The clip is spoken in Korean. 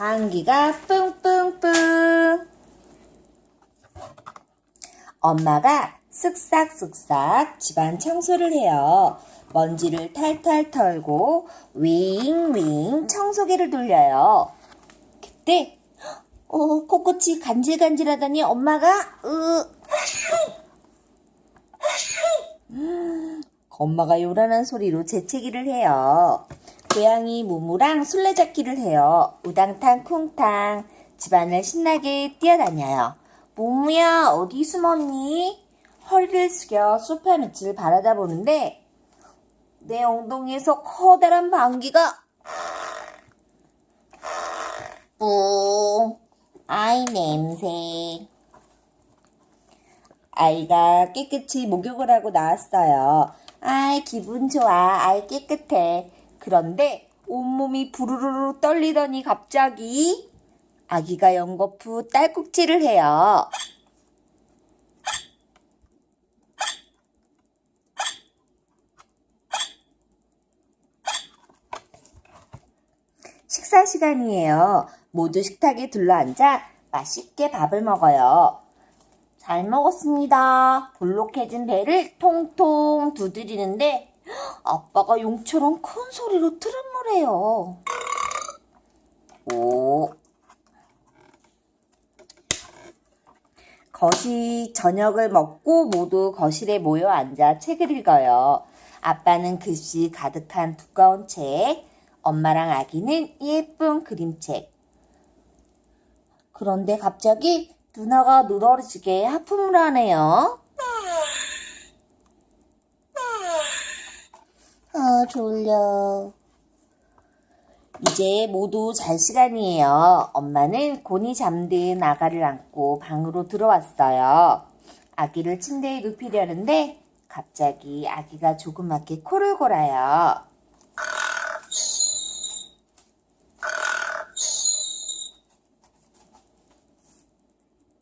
방귀가 뿡뿡뿡. 엄마가 쓱싹쓱싹 집안 청소를 해요. 먼지를 탈탈 털고 윙윙 청소기를 돌려요. 그때 어, 코끝이 간질간질하더니 엄마가 으 음, 엄마가 요란한 소리로 재채기를 해요. 고양이 무무랑 술래잡기를 해요. 우당탕 쿵탕 집안을 신나게 뛰어다녀요. 무무야 어디 숨었니? 허리를 숙여 소파 밑을 바라다 보는데 내 엉덩이에서 커다란 방귀가 뿡 아이 냄새 아이가 깨끗이 목욕을 하고 나왔어요. 아이 기분 좋아. 아이 깨끗해. 그런데 온몸이 부르르르 떨리더니 갑자기 아기가 연거푸 딸꾹질을 해요. 식사 시간이에요. 모두 식탁에 둘러앉아 맛있게 밥을 먹어요. 잘 먹었습니다. 볼록해진 배를 통통 두드리는데 아빠가 용처럼 큰 소리로 트름을 해요. 오. 거시 저녁을 먹고 모두 거실에 모여 앉아 책을 읽어요. 아빠는 글씨 가득한 두꺼운 책, 엄마랑 아기는 예쁜 그림책. 그런데 갑자기 누나가 늘어지게 하품을 하네요. 아, 졸려. 이제 모두 잘 시간이에요. 엄마는 곤히 잠든 아가를 안고 방으로 들어왔어요. 아기를 침대에 눕히려는데 갑자기 아기가 조그맣게 코를 골아요.